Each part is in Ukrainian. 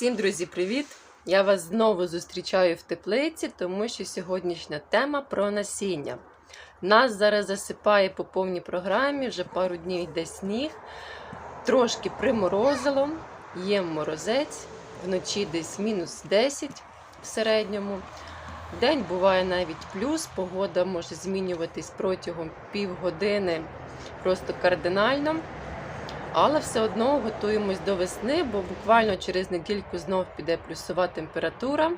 Всім, друзі, привіт! Я вас знову зустрічаю в теплиці, тому що сьогоднішня тема про насіння. Нас зараз засипає по повній програмі, вже пару днів йде сніг, трошки приморозило, є морозець, вночі десь мінус 10 в середньому. День буває навіть плюс, погода може змінюватись протягом півгодини просто кардинально. Але все одно готуємось до весни, бо буквально через недільку знов піде плюсова температура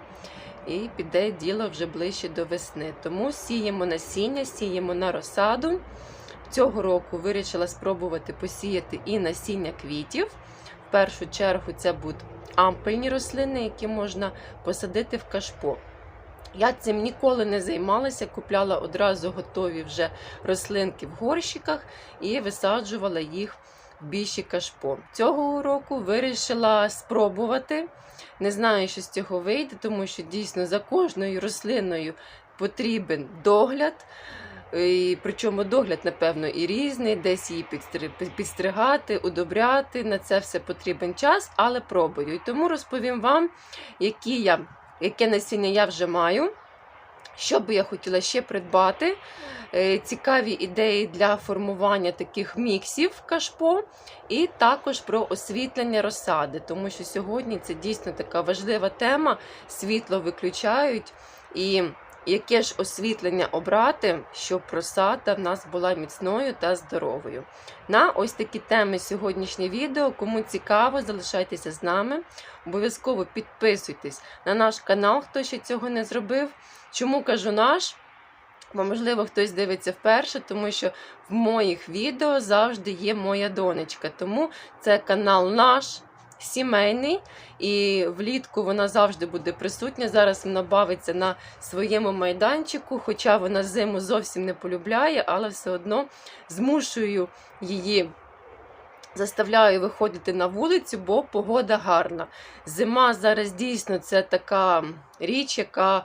і піде діло вже ближче до весни. Тому сіємо насіння, сіємо на розсаду. Цього року вирішила спробувати посіяти і насіння квітів. В першу чергу це будуть ампельні рослини, які можна посадити в кашпо. Я цим ніколи не займалася, купляла одразу готові вже рослинки в горщиках і висаджувала їх більші кашпо. Цього року вирішила спробувати. Не знаю, що з цього вийде, тому що дійсно за кожною рослиною потрібен догляд. І Причому догляд, напевно, і різний, десь її підстригати, удобряти. На це все потрібен час, але пробую. І тому розповім вам, які я, яке насіння я вже маю. Що би я хотіла ще придбати? Е, цікаві ідеї для формування таких міксів кашпо, і також про освітлення розсади, тому що сьогодні це дійсно така важлива тема. Світло виключають. І яке ж освітлення обрати, щоб розсада в нас була міцною та здоровою. На ось такі теми сьогоднішнє відео. Кому цікаво, залишайтеся з нами. Обов'язково підписуйтесь на наш канал, хто ще цього не зробив. Чому кажу наш? Бо, можливо, хтось дивиться вперше, тому що в моїх відео завжди є моя донечка. Тому це канал наш сімейний, і влітку вона завжди буде присутня. Зараз вона бавиться на своєму майданчику, хоча вона зиму зовсім не полюбляє, але все одно змушую її. Заставляю виходити на вулицю, бо погода гарна. Зима зараз дійсно це така річ, яка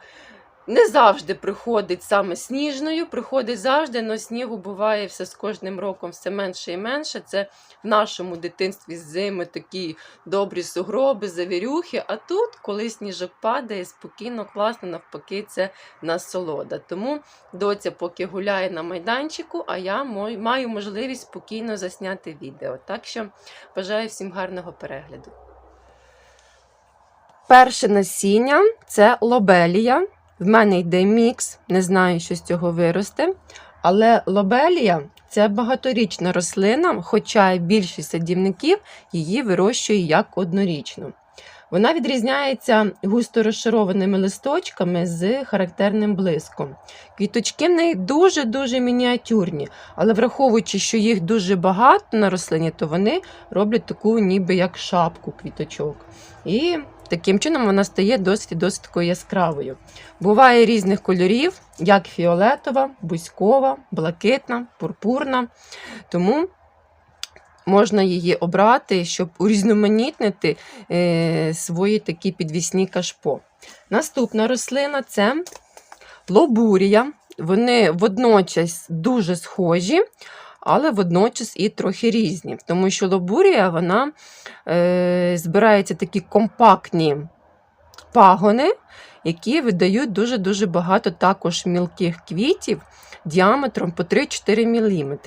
не завжди приходить саме сніжною, приходить завжди, але снігу буває все з кожним роком все менше і менше. Це в нашому дитинстві зими такі добрі сугроби, завірюхи. А тут, коли сніжок падає, спокійно, класно, навпаки, це насолода. Тому доця поки гуляє на майданчику, а я маю можливість спокійно засняти відео. Так що бажаю всім гарного перегляду. Перше насіння це лобелія. В мене йде мікс, не знаю, що з цього виросте. Але лобелія це багаторічна рослина, хоча більшість садівників її вирощує як однорічну. Вона відрізняється густо розшарованими листочками з характерним блиском. Квіточки в неї дуже-дуже мініатюрні, але враховуючи, що їх дуже багато на рослині, то вони роблять таку ніби як шапку квіточок. І Таким чином вона стає досить досить такою яскравою. Буває різних кольорів, як фіолетова, бузькова, блакитна, пурпурна. Тому можна її обрати, щоб урізноманітнити е, свої такі підвісні кашпо. Наступна рослина це лобурія. Вони водночас дуже схожі але водночас і трохи різні. Тому що лобурія вона е, збирається такі компактні пагони, які видають дуже-дуже багато також мілких квітів діаметром по 3-4 мм.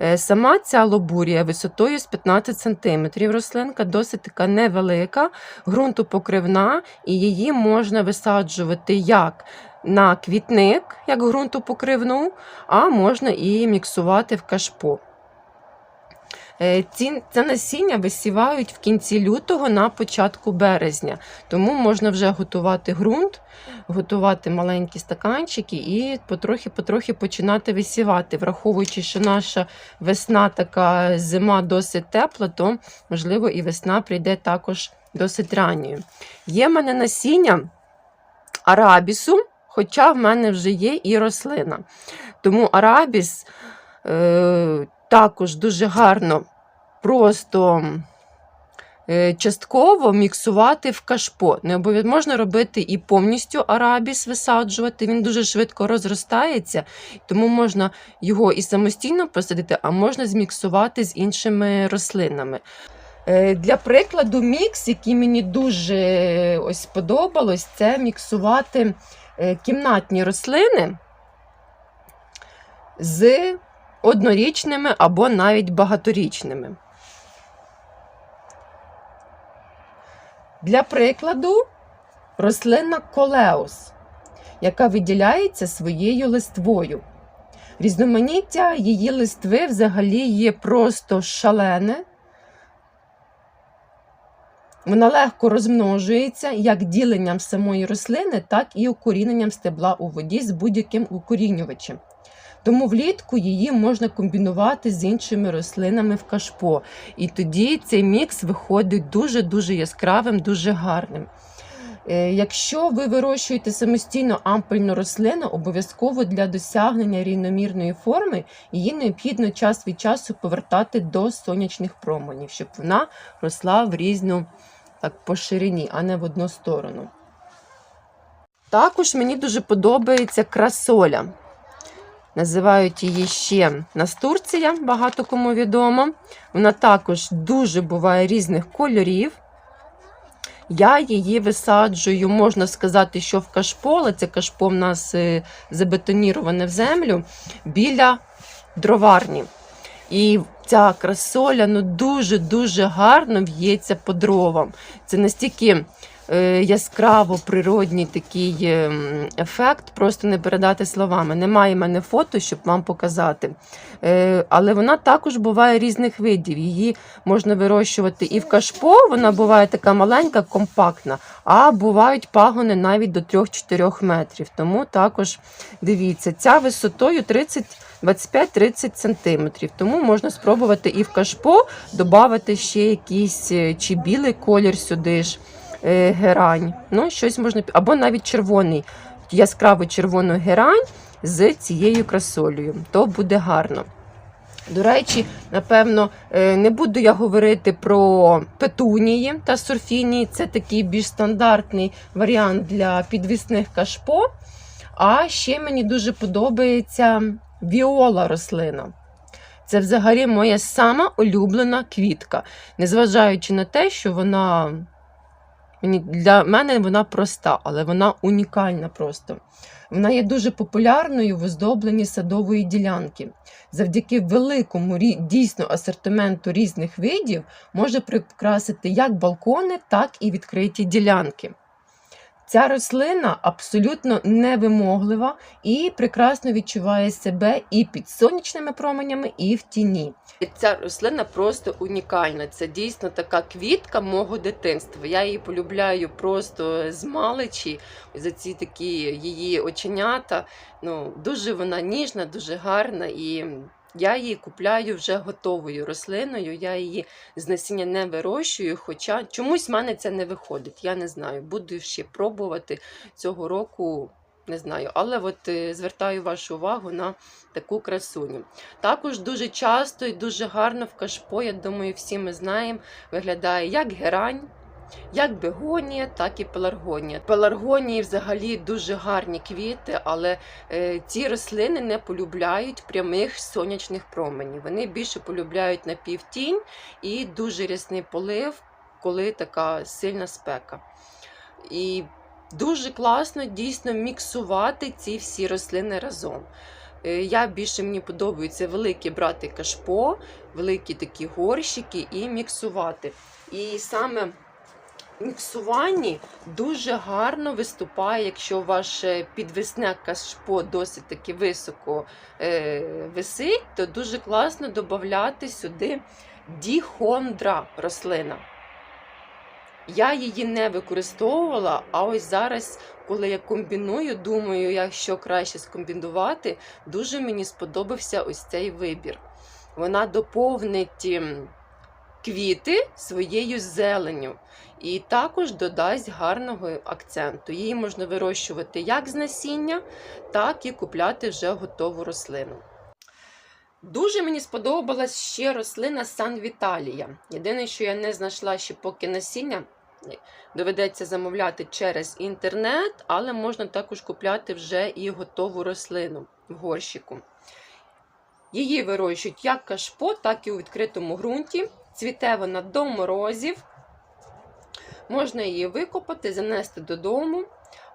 Е, сама ця лобурія висотою з 15 см. Рослинка досить така невелика, ґрунтопокривна, і її можна висаджувати як на квітник, як ґрунтопокривну, а можна і міксувати в кашпо. Е, Це насіння висівають в кінці лютого на початку березня, тому можна вже готувати ґрунт, готувати маленькі стаканчики і потрохи-потрохи починати висівати. Враховуючи, що наша весна така зима досить тепла, то, можливо, і весна прийде також досить ранньою. Є в мене насіння арабісу. Хоча в мене вже є і рослина. Тому арабіс е, також дуже гарно просто е, частково міксувати в кашпо. Не обов'язково можна робити і повністю арабіс висаджувати, він дуже швидко розростається, тому можна його і самостійно посадити, а можна зміксувати з іншими рослинами. Е, Для прикладу, мікс, який мені дуже е, ось сподобалось, це міксувати кімнатні рослини з однорічними або навіть багаторічними. Для прикладу, рослина колеус, яка виділяється своєю листвою. Різноманіття її листви взагалі є просто шалене. Вона легко розмножується як діленням самої рослини, так і укоріненням стебла у воді з будь-яким укорінювачем. Тому влітку її можна комбінувати з іншими рослинами в кашпо. І тоді цей мікс виходить дуже-дуже яскравим, дуже гарним. Е, Якщо ви вирощуєте самостійно ампельну рослину, обов'язково для досягнення рівномірної форми її необхідно час від часу повертати до сонячних променів, щоб вона росла в різну так, по ширині, а не в одну сторону. Також мені дуже подобається красоля. Називають її ще настурція, багато кому відомо. Вона також дуже буває різних кольорів. Я її висаджую, можна сказати, що в кашпо, це кашпо в нас е, забетоніроване в землю біля дроварні. І ця красоля ну, дуже-дуже гарно в'ється по дровам. Це настільки е, яскраво природній такий е, ефект, просто не передати словами. Немає в мене фото, щоб вам показати. Е, але вона також буває різних видів. Її можна вирощувати і в кашпо, вона буває така маленька, компактна, а бувають пагони навіть до 3-4 метрів. Тому також дивіться, ця висотою 30 25-30 см. Тому можна спробувати і в кашпо додати ще якийсь е, чи білий колір сюди ж, е, герань. Ну, щось можна, або навіть червоний, яскравий червоний герань з цією красолею. То буде гарно. До речі, напевно, е, не буду я говорити про петунії та сурфінії. Це такий більш стандартний варіант для підвісних кашпо. А ще мені дуже подобається віола рослина. Це взагалі моя сама улюблена квітка. Незважаючи на те, що вона для мене вона проста, але вона унікальна просто. Вона є дуже популярною в оздобленні садової ділянки. Завдяки великому дійсно асортименту різних видів може прикрасити як балкони, так і відкриті ділянки. Ця рослина абсолютно невимоглива і прекрасно відчуває себе і під сонячними променями, і в тіні. Ця рослина просто унікальна. Це дійсно така квітка мого дитинства. Я її полюбляю просто з маличі за ці такі її оченята. Ну, дуже вона ніжна, дуже гарна і. Я її купляю вже готовою рослиною. Я її з насіння не вирощую, хоча чомусь в мене це не виходить. Я не знаю. Буду ще пробувати цього року. Не знаю, але от е, звертаю вашу увагу на таку красуню. Також дуже часто і дуже гарно в кашпо, я думаю, всі ми знаємо, виглядає як герань, як бегонія, так і пеларгонія. Пеларгонії взагалі дуже гарні квіти, але е, ці рослини не полюбляють прямих сонячних променів. Вони більше полюбляють напівтінь і дуже рясний полив, коли така сильна спека. І дуже класно дійсно міксувати ці всі рослини разом. Е, Я більше мені подобається великі брати кашпо, великі такі горщики і міксувати. І саме міксуванні дуже гарно виступає, якщо ваше підвісне кашпо досить таки високо е, висить, то дуже класно додати сюди діхондра рослина. Я її не використовувала, а ось зараз, коли я комбіную, думаю, як що краще скомбінувати, дуже мені сподобався ось цей вибір. Вона доповнить ем, квіти своєю зеленню і також додасть гарного акценту. Її можна вирощувати як з насіння, так і купляти вже готову рослину. Дуже мені сподобалась ще рослина Сан Віталія. Єдине, що я не знайшла ще поки насіння, доведеться замовляти через інтернет, але можна також купляти вже і готову рослину в горщику. Її вирощують як кашпо, так і у відкритому ґрунті. Цвіте вона до морозів. Можна її викопати, занести додому,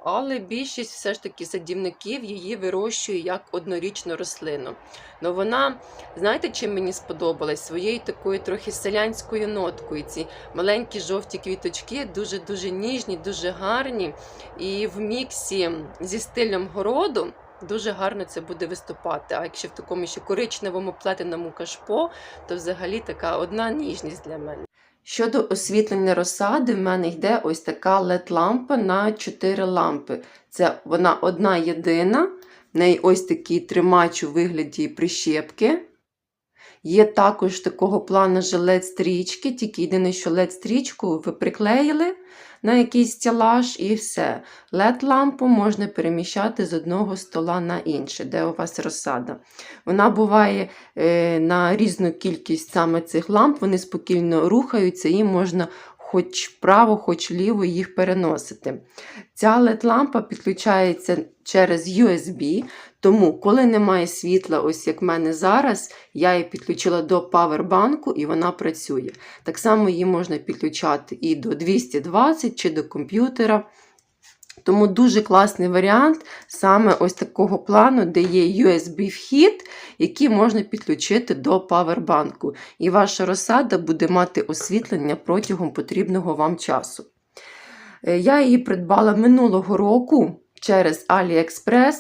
але більшість все ж таки садівників її вирощує як однорічну рослину. Ну вона, знаєте, чим мені сподобалась? Своєю такою трохи селянською ноткою. Ці маленькі жовті квіточки дуже-дуже ніжні, дуже гарні. І в міксі зі стилем городу дуже гарно це буде виступати. А якщо в такому ще коричневому плетеному кашпо, то взагалі така одна ніжність для мене. Щодо освітлення розсади, в мене йде ось така LED-лампа на 4 лампи. Це вона одна єдина, в неї ось такий тримач у вигляді прищепки. Є також такого плану же LED-стрічки, тільки єдине, що LED-стрічку ви приклеїли на якийсь стелаж і все. LED-лампу можна переміщати з одного стола на інший, де у вас розсада. Вона буває е, на різну кількість саме цих ламп, вони спокійно рухаються і можна хоч право, хоч ліво їх переносити. Ця LED-лампа підключається через USB, тому, коли немає світла, ось як в мене зараз, я її підключила до павербанку і вона працює. Так само її можна підключати і до 220 чи до комп'ютера. Тому дуже класний варіант саме ось такого плану, де є USB-вхід, який можна підключити до павербанку. І ваша розсада буде мати освітлення протягом потрібного вам часу. Е, Я її придбала минулого року через AliExpress.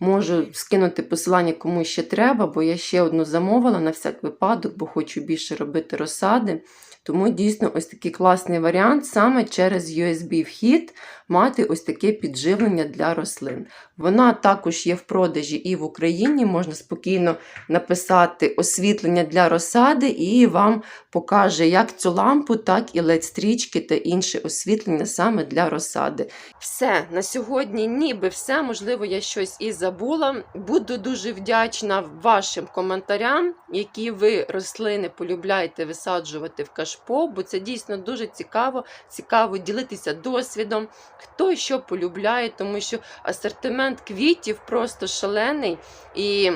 Можу скинути посилання кому ще треба, бо я ще одну замовила на всяк випадок, бо хочу більше робити розсади. Тому дійсно ось такий класний варіант саме через USB-вхід мати ось таке підживлення для рослин. Вона також є в продажі і в Україні. Можна спокійно написати освітлення для розсади, і вам покаже як цю лампу, так і LED-стрічки та інше освітлення саме для розсади. Все, на сьогодні ніби все. Можливо, я щось і забула. Буду дуже вдячна вашим коментарям, які ви рослини полюбляєте висаджувати в кашпо, бо це дійсно дуже цікаво. Цікаво ділитися досвідом, хто що полюбляє, тому що асортимент квітів просто шалений. І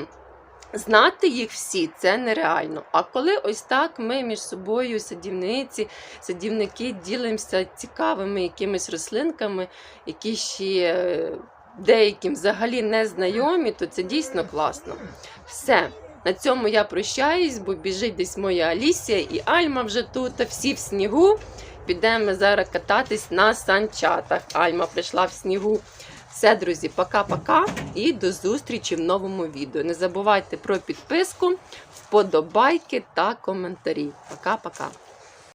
Знати їх всі це нереально. А коли ось так ми між собою, садівниці, садівники, ділимося цікавими якимись рослинками, які ще е, деяким взагалі не знайомі, то це дійсно класно. Все. На цьому я прощаюсь, бо біжить десь моя Алісія і Альма вже тут, а всі в снігу. Підемо зараз кататись на санчатах. Альма прийшла в снігу. Все, друзі, пока-пока і до зустрічі в новому відео. Не забувайте про підписку, вподобайки та коментарі. Пока-пока.